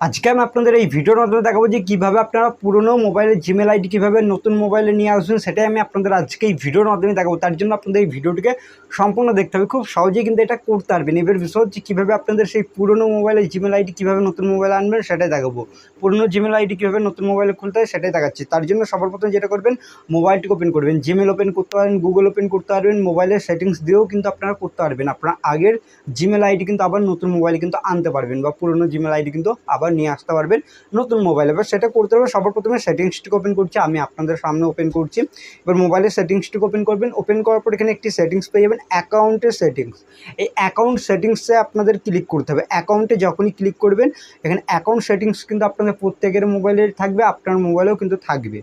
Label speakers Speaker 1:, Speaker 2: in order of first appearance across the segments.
Speaker 1: আজকে আমি আপনাদের এই ভিডিওর মাধ্যমে দেখাবো যে কীভাবে আপনারা পুরনো মোবাইলের জিমেল আইডি কীভাবে নতুন মোবাইলে নিয়ে আসবেন, সেটাই আমি আপনাদের আজকে এই ভিডিওর মাধ্যমে দেখাবো। তার জন্য আপনাদের এই ভিডিওটিকে সম্পূর্ণ দেখতে হবে। খুব সহজেই কিন্তু এটা করতে পারবেন। এবার বিষয় হচ্ছে কীভাবে আপনাদের সেই পুরনো মোবাইলের জিমেল আইডি কীভাবে নতুন মোবাইলে আনবেন, সেটাই দেখাবো। পুরনো জিমেল আইডি কীভাবে নতুন মোবাইলে খুলতে হয়, সেটাই দেখাচ্ছি। তার জন্য সবার প্রথমে যেটা করবেন মোবাইলটিকে ওপেন করবেন। জিমেল ওপেন করতে পারবেন গুগল ওপেন করতে পারবেন মোবাইলের সেটিংস দিয়েও কিন্তু আপনারা করতে পারবেন। আপনার আগের জিমেল আইডি কিন্তু আবার নতুন মোবাইলে কিন্তু আনতে পারবেন বা পুরনো জিমেল আইডি কিন্তু আবার নিয়ে আসতে পারবেন নতুন মোবাইল এবার সেটা করতে হবে, সবার প্রথমে সেটিংসটিকে ওপেন করছি, আমি আপনাদের সামনে ওপেন করছি। এবার মোবাইলের সেটিংসটিকে ওপেন করবেন ওপেন করার পর এখানে একটি সেটিংস পেয়ে যাবেন অ্যাকাউন্টের সেটিংস এই অ্যাকাউন্ট সেটিংসে আপনাদের ক্লিক করতে হবে। অ্যাকাউন্টে যখনই ক্লিক করবেন, এখানে অ্যাকাউন্ট সেটিংস কিন্তু আপনাদের প্রত্যেকের মোবাইলে থাকবে, আপনার মোবাইলেও কিন্তু থাকবে।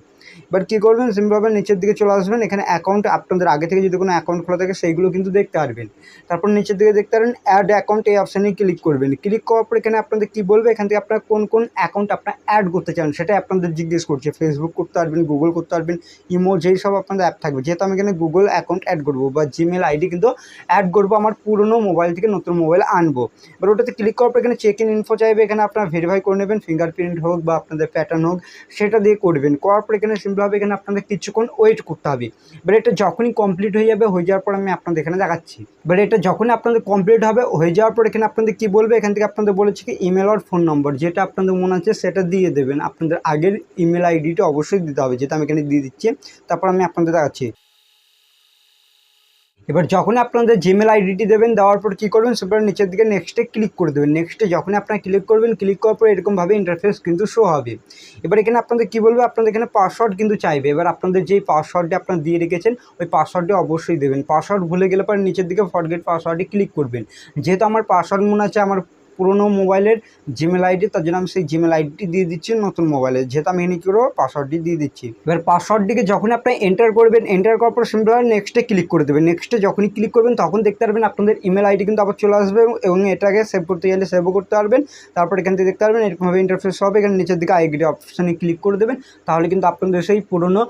Speaker 1: এবার কী করবেন? সিম্পলভাবে নিচের দিকে চলে আসবেন। এখানে অ্যাকাউন্ট আপনাদের আগে থেকে যদি কোনো অ্যাকাউন্ট খোলা থাকে, সেইগুলো কিন্তু দেখতে পারবেন। তারপর নিচের দিকে দেখতে পারবেন অ্যাড অ্যাকাউন্ট এই অপশানে ক্লিক করবেন। ক্লিক করার পর এখানে আপনাদের কী বলবে? এখান থেকে আপনার কোন কোন অ্যাকাউন্ট আপনার অ্যাড করতে চান, সেটাই আপনাদের জিজ্ঞেস করছে। ফেসবুক করতে পারবেন গুগল করতে পারবেন ইমো যেই সব আপনাদের অ্যাপ থাকবে। যেহেতু আমি এখানে গুগল অ্যাকাউন্ট অ্যাড করব বা জিমেল আইডি কিন্তু অ্যাড করব, আমার পুরনো মোবাইল থেকে নতুন মোবাইল আনব। এবার ওটাতে ক্লিক করার পর এখানে চেক ইন ইনফো চাইবে, এখানে আপনারা ভেরিফাই করে নেবেন। ফিঙ্গারপ্রিন্ট হোক বা আপনাদের প্যাটার্ন হোক, সেটা দিয়ে করবেন। করার পর এখানে সিম্পলভাবে এখানে আপনাদের কিছুক্ষণ ওয়েট করতে হবে। এবার এটা যখনই কমপ্লিট হয়ে যাবে, হয়ে যাওয়ার পর আমি আপনাদের এখানে দেখাচ্ছি। এবার এটা যখনই আপনাদের কমপ্লিট হবে, হয়ে যাওয়ার পর এখানে আপনাদের কী বলবে? এখান থেকে আপনাদের বলেছে কি ইমেল আর ফোন নম্বর যেটা আপনাদের মনে আছে সেটা দিয়ে দেবেন। আপনাদের আগের ইমেল আইডিটা অবশ্যই দিতে হবে, যেটা আমি এখানে দিয়ে দিচ্ছি। তারপর আমি আপনাদের দেখাচ্ছি। এবার যখন আপনাদের জিমেল আইডিটি দেবেন, দেওয়ার পর কী করবেন? সেবার নিচের দিকে নেক্সটে ক্লিক করে দেবেন। নেক্সটে যখন আপনারা ক্লিক করবেন ক্লিক করার পর এরকমভাবে ইন্টারফেস কিন্তু শো হবে। এবার এখানে আপনাদের কী বলবে? আপনাদের এখানে পাসওয়ার্ড কিন্তু চাইবে। এবার আপনাদের যেই পাসওয়ার্ডটি আপনারা দিয়ে রেখেছেন, ওই পাসওয়ার্ডটি অবশ্যই দেবেন। পাসওয়ার্ড ভুলে গেলে পরে নিচের দিকে ফরগেট পাসওয়ার্ডে ক্লিক করবেন। যেহেতু আমার পাসওয়ার্ড মনে আছে, আমার পুরোনো মোবাইলের জিমেল আইডি তার জন্য আমি সেই জিমেল আইডিটি দিয়ে দিচ্ছি, নতুন মোবাইলে। যেহেতু আমি এনে করব পাসওয়ার্ডটি দিয়ে দিচ্ছি। এবার পাসওয়ার্ডটিকে যখন আপনি এন্টার করবেন এন্টার করার পর সিম্পল নেক্সটে ক্লিক করে দেবেন। নেক্সটে যখনই ক্লিক করবেন, তখন দেখতে পারবেন আপনাদের ইমেল আইডি কিন্তু আবার চলে আসবে এবং এটাকে সেভ করতে গেলে সেভও করতে পারবেন। তারপর এখান থেকে দেখতে পারবেন এরকমভাবে ইন্টারফেস হবে। এখানে নিচের দিকে আইডি অপশানে ক্লিক করে দেবেন। তাহলে কিন্তু আপনাদের সেই পুরনো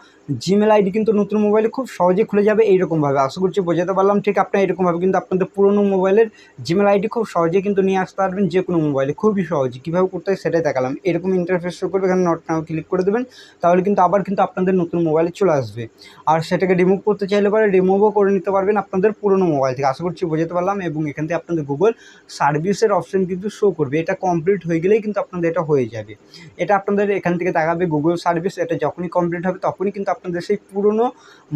Speaker 1: জিমেল আইডি কিন্তু নতুন মোবাইলে খুব সহজে খুলে যাবে এইরকমভাবে। আশা করছি বোঝাতে পারলাম। ঠিক আপনার এরকমভাবে কিন্তু আপনাদের পুরনো মোবাইলের জিমেল আইডি খুব সহজে কিন্তু নিয়ে আসতে যে কোনো মোবাইলে খুবই সহজে। কীভাবে করতে হয় সেটাই দেখালাম। এরকম ইন্টারফেস শো করবে, এখানে নট নাও ক্লিক করে দেবেন। তাহলে কিন্তু আবার কিন্তু আপনাদের নতুন মোবাইলে চলে আসবে। আর সেটাকে রিমুভ করতে চাইলে পরে রিমুভও করে নিতে পারবেন আপনাদের পুরনো মোবাইল থেকে। আশা করছি বোঝাতে পারলাম এবং এখান থেকে আপনাদের গুগল সার্ভিসের অপশন কিন্তু শো করবে। এটা কমপ্লিট হয়ে গেলেই কিন্তু আপনাদের এটা হয়ে যাবে। এটা আপনাদের এখান থেকে দেখাবে গুগল সার্ভিস এটা যখনই কমপ্লিট হবে তখনই কিন্তু আপনাদের সেই পুরনো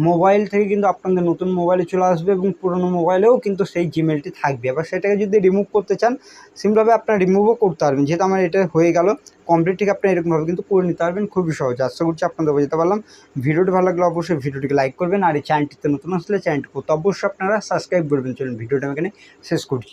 Speaker 1: মোবাইল থেকে কিন্তু আপনাদের নতুন মোবাইলে চলে আসবে এবং পুরনো মোবাইলেও কিন্তু সেই জিমেলটি থাকবে। এবার সেটাকে যদি রিমুভ করতে চান সিম্পলভাবে আপনার রিমুভও করতে পারবেন। যেহেতু আমার এটা হয়ে গেল কমপ্লিট ঠিক আপনি এরকমভাবে কিন্তু করে নিতে পারবেন, খুবই সহজ। আশা করছি আপনাদের বোঝাতে পারলাম। ভিডিওটি ভালো লাগলে অবশ্যই ভিডিওটিকে লাইক করবেন, আর এই চ্যানেলটিতে নতুন আসলে চ্যানেলটি করতে অবশ্যই আপনারা সাবস্ক্রাইব করবেন। চলুন, ভিডিওটা আমি এখানে শেষ করছি।